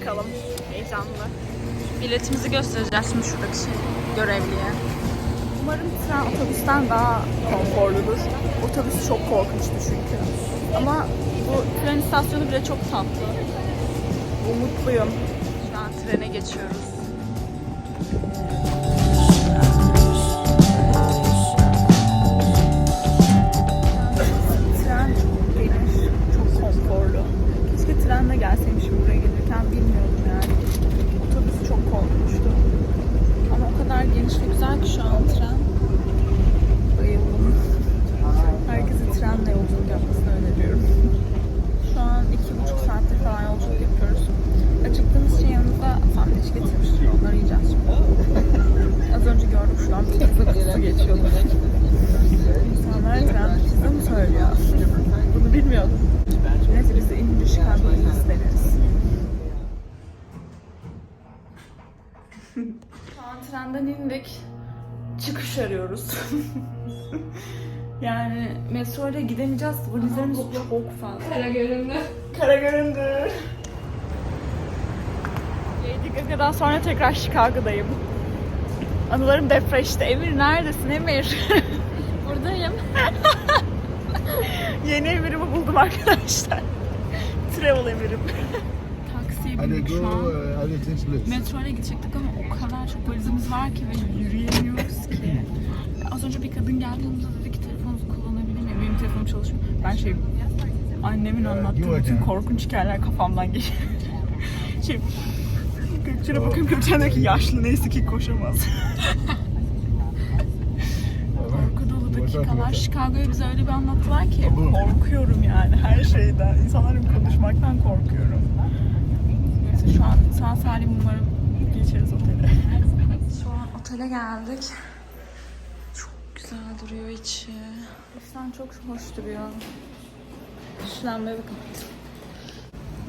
Bakalım. Heyecanlı. Biletimizi göstereceğiz şimdi şuradaki şey, görevliye. Umarım tren otobüsten daha konforludur. Otobüs çok korkunçtu çünkü. Ama bu tren istasyonu bile çok tatlı. Umutluyum. Şu an trene geçiyoruz. Şu an trenden indik. Çıkış arıyoruz. yani metro ile gidemeyeceğiz. Valizlerimiz çok fazla. Kara göründü. Kara göründü. Gaga'dan sonra tekrar Chicago'dayım. Anılarım depreşti. Emir neredesin Emir? Buradayım. Yeni Emir'imi buldum arkadaşlar. Travel Emir'im. Taksiye bindik şu an. euh, allez, Tinsley. Metro ile gidecektik ama var ki ve yürüyemiyoruz ki. Az önce bir kadın geldi yanımıza dedi ki telefonunuzu kullanabilir miyim? Benim telefonum çalışmıyor. Ben şey annemin anlattığı bütün korkunç hikayeler kafamdan geçiyor. şey Gökçen'e bakıyorum Gökçen diyor ki yaşlı neyse ki koşamaz. Korku dolu dakikalar. Chicago'yu bize öyle bir anlattılar ki korkuyorum yani her şeyden. İnsanların konuşmaktan korkuyorum. Neyse şu an sağ salim umarım geçeriz otele. Şu an otele geldik. Çok güzel duruyor içi. İnsan çok hoş duruyor. Lambayı bakın.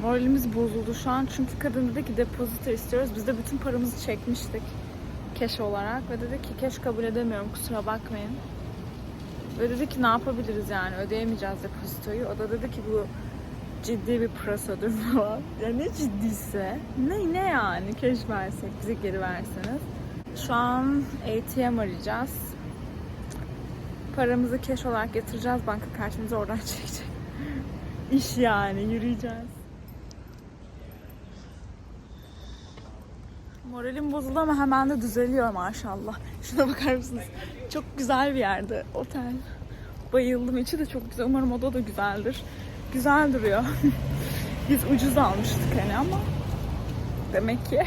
Moralimiz bozuldu şu an çünkü kadın dedi ki depozito istiyoruz. Biz de bütün paramızı çekmiştik keş olarak ve dedi ki keş kabul edemiyorum kusura bakmayın. Ve dedi ki ne yapabiliriz yani ödeyemeyeceğiz depozitoyu. O da dedi ki bu ciddi bir prosedür falan. Ya ne ciddiyse ne ne yani keş versek bize geri verseniz. Şu an ATM arayacağız. Paramızı keş olarak getireceğiz banka kartımızı oradan çekecek. İş yani yürüyeceğiz. Moralim bozuldu ama hemen de düzeliyor maşallah. Şuna bakar mısınız? Çok güzel bir yerde otel. Bayıldım. İçi de çok güzel. Umarım oda da güzeldir. Güzel duruyor. Biz ucuz almıştık hani ama demek ki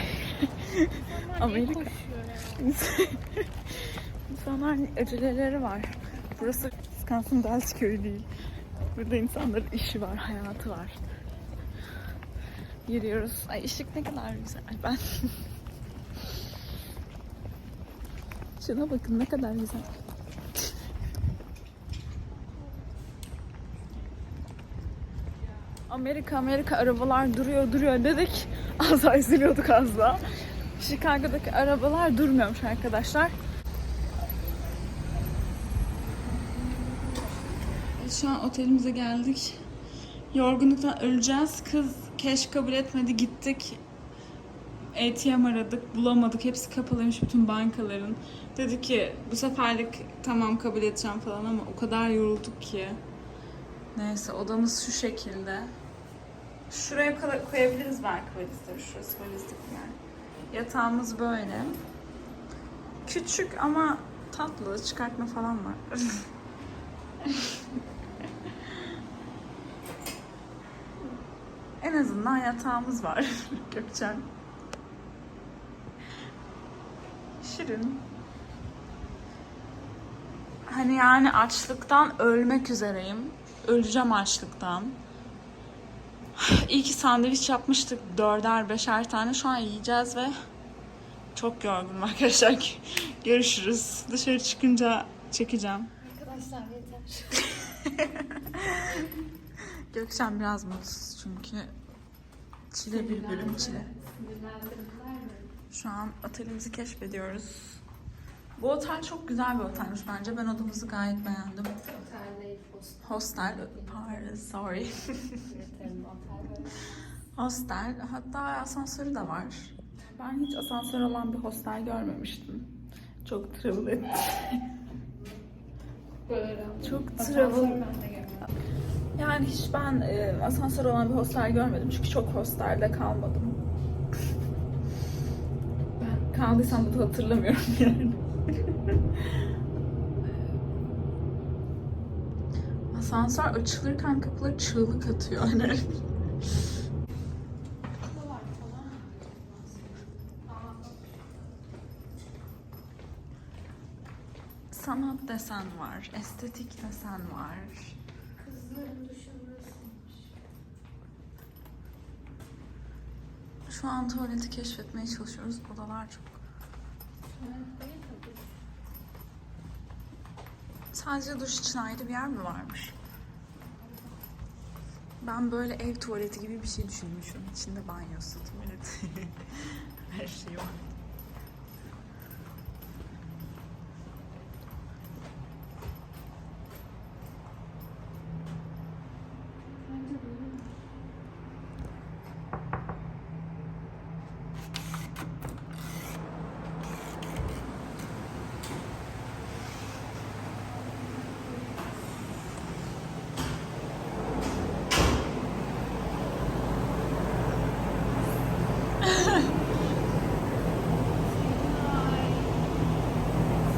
Amerika. İnsanlar aceleleri var. Burası Wisconsin Dells köyü değil. Burada insanların işi var, hayatı var. Yürüyoruz. Ay ışık ne kadar güzel. Ben Şuna bakın ne kadar güzel. Amerika Amerika arabalar duruyor duruyor dedik. Az daha üzülüyorduk az daha. Chicago'daki arabalar durmuyormuş arkadaşlar. Şu an otelimize geldik. Yorgunluktan öleceğiz. Kız keş kabul etmedi gittik. ATM aradık, bulamadık. Hepsi kapalıymış bütün bankaların. Dedi ki bu seferlik tamam kabul edeceğim falan ama o kadar yorulduk ki. Neyse odamız şu şekilde. Şuraya koy- koyabiliriz belki valizleri. Şurası valizlik yani. Yatağımız böyle. Küçük ama tatlı. Çıkartma falan var. en azından yatağımız var. Gökçen. Şirin. Hani yani açlıktan ölmek üzereyim. Öleceğim açlıktan. İyi ki sandviç yapmıştık. Dörder beşer tane. Şu an yiyeceğiz ve çok yorgunum arkadaşlar. Görüşürüz. Dışarı çıkınca çekeceğim. Arkadaşlar yeter. Gökçen biraz mutsuz çünkü çile bir bölüm çile. Şu an otelimizi keşfediyoruz. Bu otel çok güzel bir otelmiş bence. Ben odamızı gayet beğendim. Otel değil, hostel. Hostel, pardon, sorry. Hostel, hatta asansörü de var. Ben hiç asansör olan bir hostel görmemiştim. Çok travel ettim. Çok travel. Yani hiç ben e, asansör olan bir hostel görmedim. Çünkü çok hostelde kalmadım. Ben kaldıysam da hatırlamıyorum yani. Asansör açılırken kapıları çığlık atıyor. Hani sanat desen var, estetik desen var. Kızların duşu. Şu an tuvaleti keşfetmeye çalışıyoruz. Odalar çok. Evet. Sadece duş için ayrı bir yer mi varmış? Ben böyle ev tuvaleti gibi bir şey düşünmüşüm. İçinde banyosu, tuvaleti. Her şey var. Bence böyle.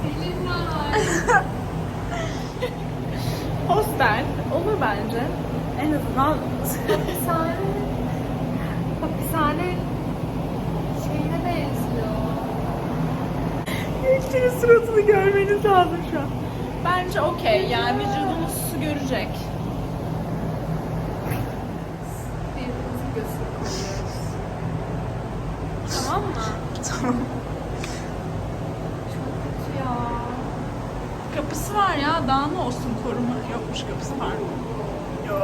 Selinay. Hostel olur bence. En azından Hapishane. Hapishane şeyine benziyor. Suratını görmeniz lazım şu an. Bence okey. Yani vücudumuz su görecek. Birbirimizi. Tamam mı? Tamam. Çok kötü ya. Kapısı var ya. Daha ne olsun koruma? Yokmuş kapısı var mı? Yo.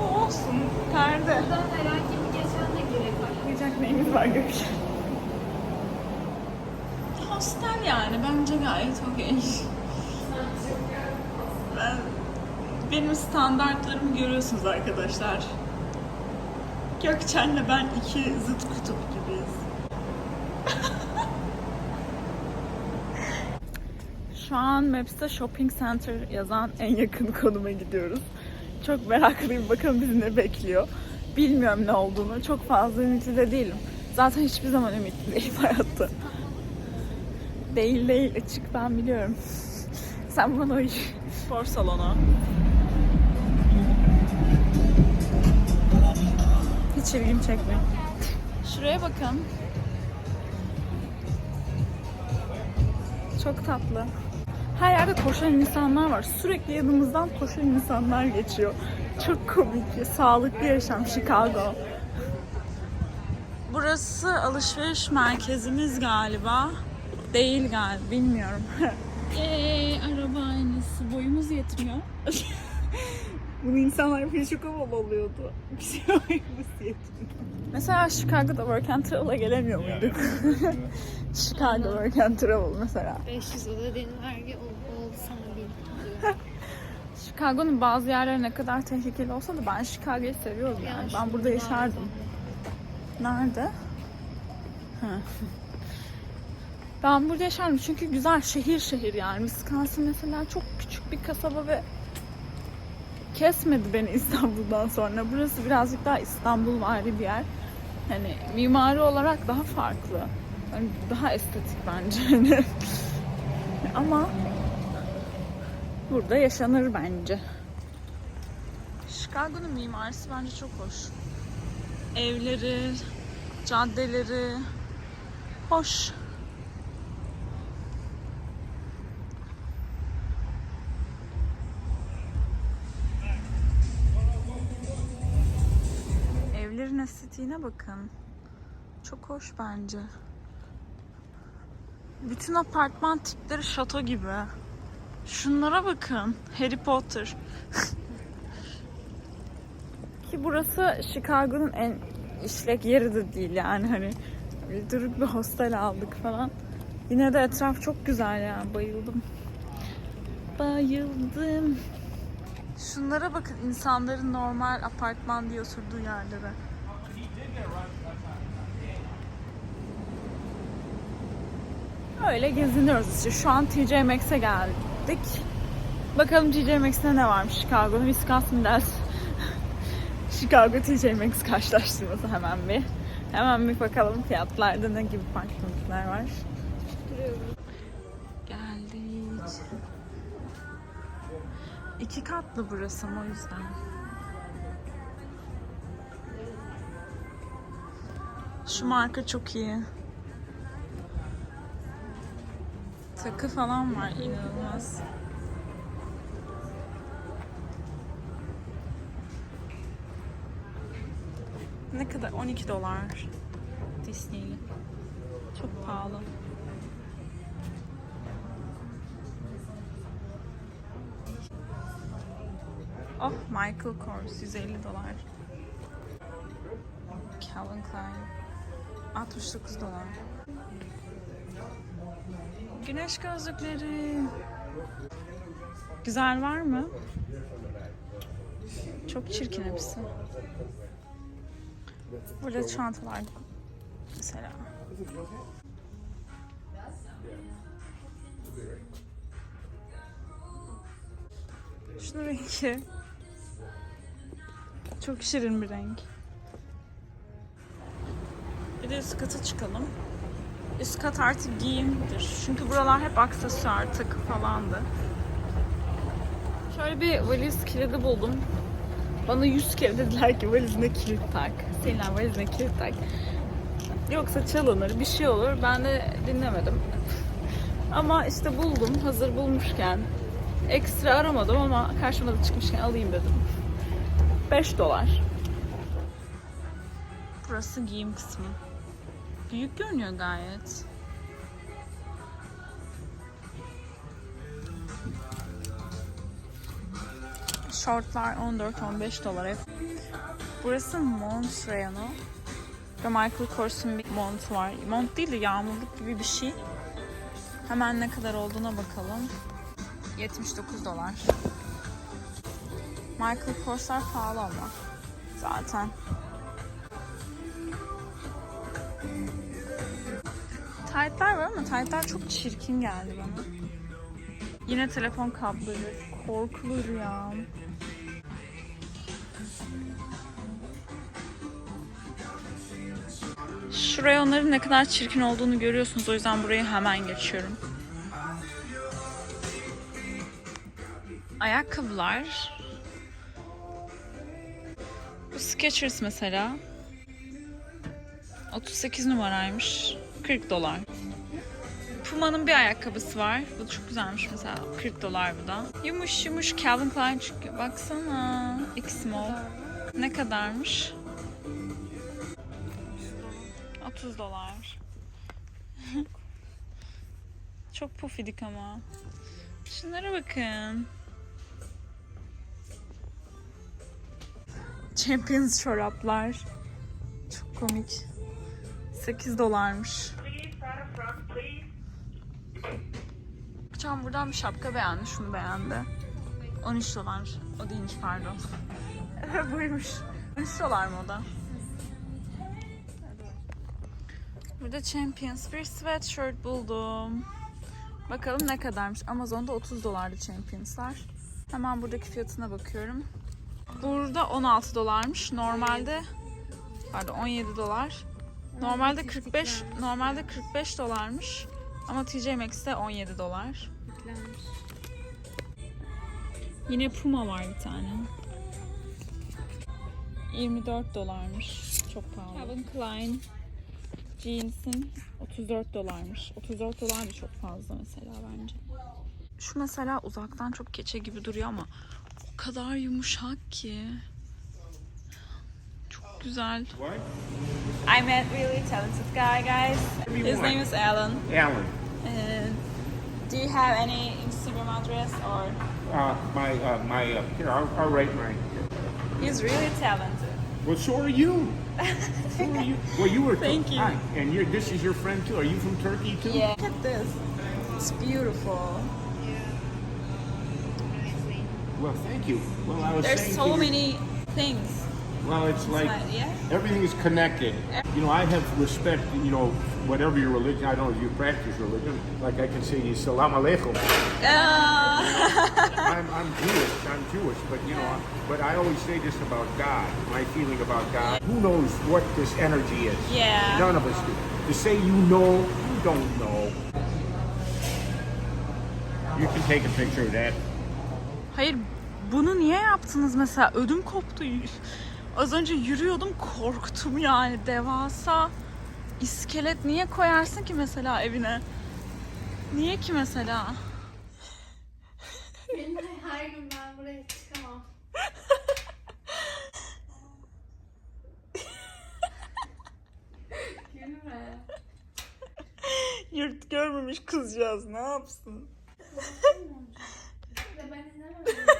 O olsun. Perde. Buradan herhangi bir geçen de girebilir. Yapacak neyimiz var Gökçe? Hostel yani bence gayet okey. Ben, benim standartlarımı görüyorsunuz arkadaşlar. Gökçen'le ben iki zıt kutup gibiyiz. Şu an Maps'te Shopping Center yazan en yakın konuma gidiyoruz. Çok meraklıyım. Bakalım bizi ne bekliyor. Bilmiyorum ne olduğunu. Çok fazla ümitli de değilim. Zaten hiçbir zaman ümitli değilim hayatta. Değil değil. Açık ben biliyorum. Sen bana uy. Spor salonu. Hiç ilgimi çekmiyor. Şuraya bakın. Çok tatlı. Her yerde koşan insanlar var. Sürekli yanımızdan koşan insanlar geçiyor. Çok komik. Sağlıklı yaşam Chicago. Burası alışveriş merkezimiz galiba. Değil galiba. Bilmiyorum. Eee araba aynısı. Boyumuz yetmiyor. Bunu insanlar havalı oluyordu. Bizim boyumuz yetmiyor. Mesela Chicago'da Work and Travel'a gelemiyor muyduk? Chicago Work and Travel mesela. 500 ödediğin vergi ol, olsana bir diyor. Chicago'nun bazı yerleri ne kadar tehlikeli olsa da ben Chicago'yu seviyorum yani. Ben burada yaşardım. Nerede? Ha. Ben burada yaşardım çünkü güzel şehir şehir yani. Wisconsin mesela çok küçük bir kasaba ve kesmedi beni İstanbul'dan sonra. Burası birazcık daha İstanbul vari bir yer. Hani mimari olarak daha farklı. Hani daha estetik bence. Ama burada yaşanır bence. Chicago'nun mimarisi bence çok hoş. Evleri, caddeleri hoş. Evlerin estetiğine bakın. Çok hoş bence. Bütün apartman tipleri şato gibi. Şunlara bakın. Harry Potter. Ki burası Chicago'nun en işlek yeri de değil yani hani durup bir hostel aldık falan. Yine de etraf çok güzel yani bayıldım. Bayıldım. Şunlara bakın insanların normal apartman diye oturduğu yerlere. Öyle geziniyoruz işte. Şu an TJ Maxx'e geldik. Bakalım TJ Maxx'te ne varmış Chicago'nun Wisconsin Dells. Chicago TJ Maxx karşılaştırması hemen bir. Hemen bir bakalım fiyatlarda ne gibi farklılıklar var. Geldik. İki katlı burası o yüzden. Şu marka çok iyi. Takı falan var inanılmaz. Ne kadar? 12 dolar. Disney'li. Çok pahalı. Oh, Michael Kors 150 dolar. Calvin Klein 69 dolar. Güneş gözlükleri. Güzel var mı? Çok çirkin hepsi. Burada çantalar mesela. Şunun rengi. Çok şirin bir renk. Bir de üst çıkalım. Üst kat artık giyimdir. Çünkü buralar hep aksesuar, takı falandı. Şöyle bir valiz kilidi buldum. Bana yüz kere dediler ki valizine kilit tak. Senin valizine kilit tak. Yoksa çalınır, bir şey olur. Ben de dinlemedim. Ama işte buldum, hazır bulmuşken. Ekstra aramadım ama karşıma da çıkmışken alayım dedim. 5 dolar. Burası giyim kısmı. Büyük görünüyor gayet. Şortlar 14-15 dolar. Burası mont reyonu. Ve Michael Kors'un bir mont var. Mont değil de yağmurluk gibi bir şey. Hemen ne kadar olduğuna bakalım. 79 dolar. Michael Kors'lar pahalı ama. Zaten. Taytlar var ama taytlar çok çirkin geldi bana. Yine telefon kabloları. Korkulur ya. Şuraya onların ne kadar çirkin olduğunu görüyorsunuz. O yüzden burayı hemen geçiyorum. Ayakkabılar. Bu Skechers mesela. 38 numaraymış. 40 dolar. Puma'nın bir ayakkabısı var. Bu çok güzelmiş mesela. 40 dolar bu da. Yumuş yumuş Calvin Klein çünkü. Baksana. X small. Ne kadarmış? 30 dolar. çok pufidik ama. Şunlara bakın. Champions çoraplar. Çok komik. 8 dolarmış. Can buradan bir şapka beğendi, şunu beğendi. 13 dolar. O değilmiş pardon. Buymuş. 13 dolar mı o da? Burada Champions bir sweatshirt buldum. Bakalım ne kadarmış. Amazon'da 30 dolardı Champions'lar. Hemen buradaki fiyatına bakıyorum. Burada 16 dolarmış. Normalde pardon 17 dolar. Normalde 45 normalde 45 dolarmış. Ama TJ Maxx'te 17 dolar. Yüklenmiş. Yine Puma var bir tane. 24 dolarmış. Çok pahalı. Calvin Klein jeans'in 34 dolarmış. 34 dolar da çok fazla mesela bence. Şu mesela uzaktan çok keçe gibi duruyor ama o kadar yumuşak ki. Çok güzel. What? I met really talented guy, guys. His name is Alan. Alan. Uh, do you have any Instagram address or? Uh, my, uh, my, uh, here, I'll, I'll write my, He's really talented. well, so are you. So are you. Well, you were. Thank you. Hi, and you're, this is your friend too. Are you from Turkey too? Yeah. Look at this. It's beautiful. Honestly. Well, thank you. Well, I was There's saying so many things. Well, it's like yeah. everything is connected. You know, I have respect, you know, whatever your religion, I don't know if you practice religion. Like I can say, you Salam Alaikum. I'm, I'm Jewish, I'm Jewish, but you know, but I always say this about God, my feeling about God. Who knows what this energy is? Yeah. None of us do. To say you know, you don't know. You can take a picture of that. Hayır bunu niye yaptınız mesela? Ödüm koptu. Az önce yürüyordum korktum yani devasa iskelet niye koyarsın ki mesela evine? Niye ki mesela? Benim her gün ben buraya çıkamam. Gülme. Yurt görmemiş kızcağız ne yapsın? Ben izlemem.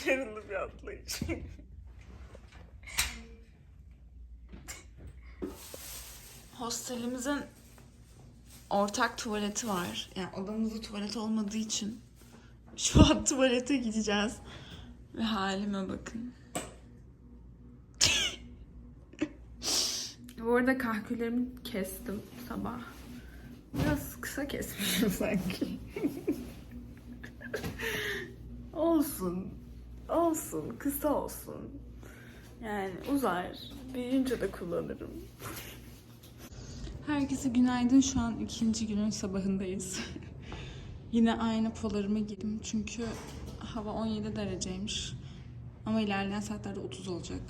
Başarılı bir atlayış. Hostelimizin ortak tuvaleti var. Yani odamızda tuvalet olmadığı için şu an tuvalete gideceğiz. Ve halime bakın. Bu arada kahküllerimi kestim sabah. Biraz kısa kesmişim sanki. olsun. Olsun. Kısa olsun. Yani uzar. Büyüyünce de kullanırım. Herkese günaydın. Şu an ikinci günün sabahındayız. Yine aynı polarımı giydim. Çünkü hava 17 dereceymiş. Ama ilerleyen saatlerde 30 olacak.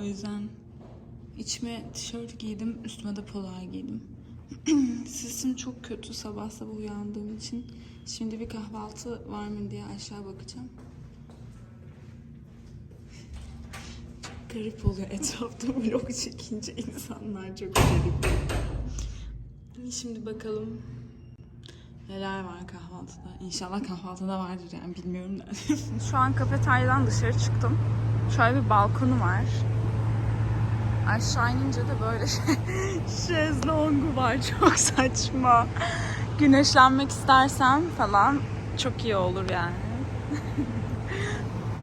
o yüzden içime tişört giydim. Üstüme de polar giydim. Sesim çok kötü sabah sabah uyandığım için. Şimdi bir kahvaltı var mı diye aşağı bakacağım. Çok garip oluyor etrafta vlog çekince insanlar çok garip. Şimdi bakalım neler var kahvaltıda. İnşallah kahvaltıda vardır yani bilmiyorum da. Şu an kafeteryadan dışarı çıktım. Şöyle bir balkonu var. Aşağı inince de böyle şezlongu var. Çok saçma. Güneşlenmek istersem falan çok iyi olur yani.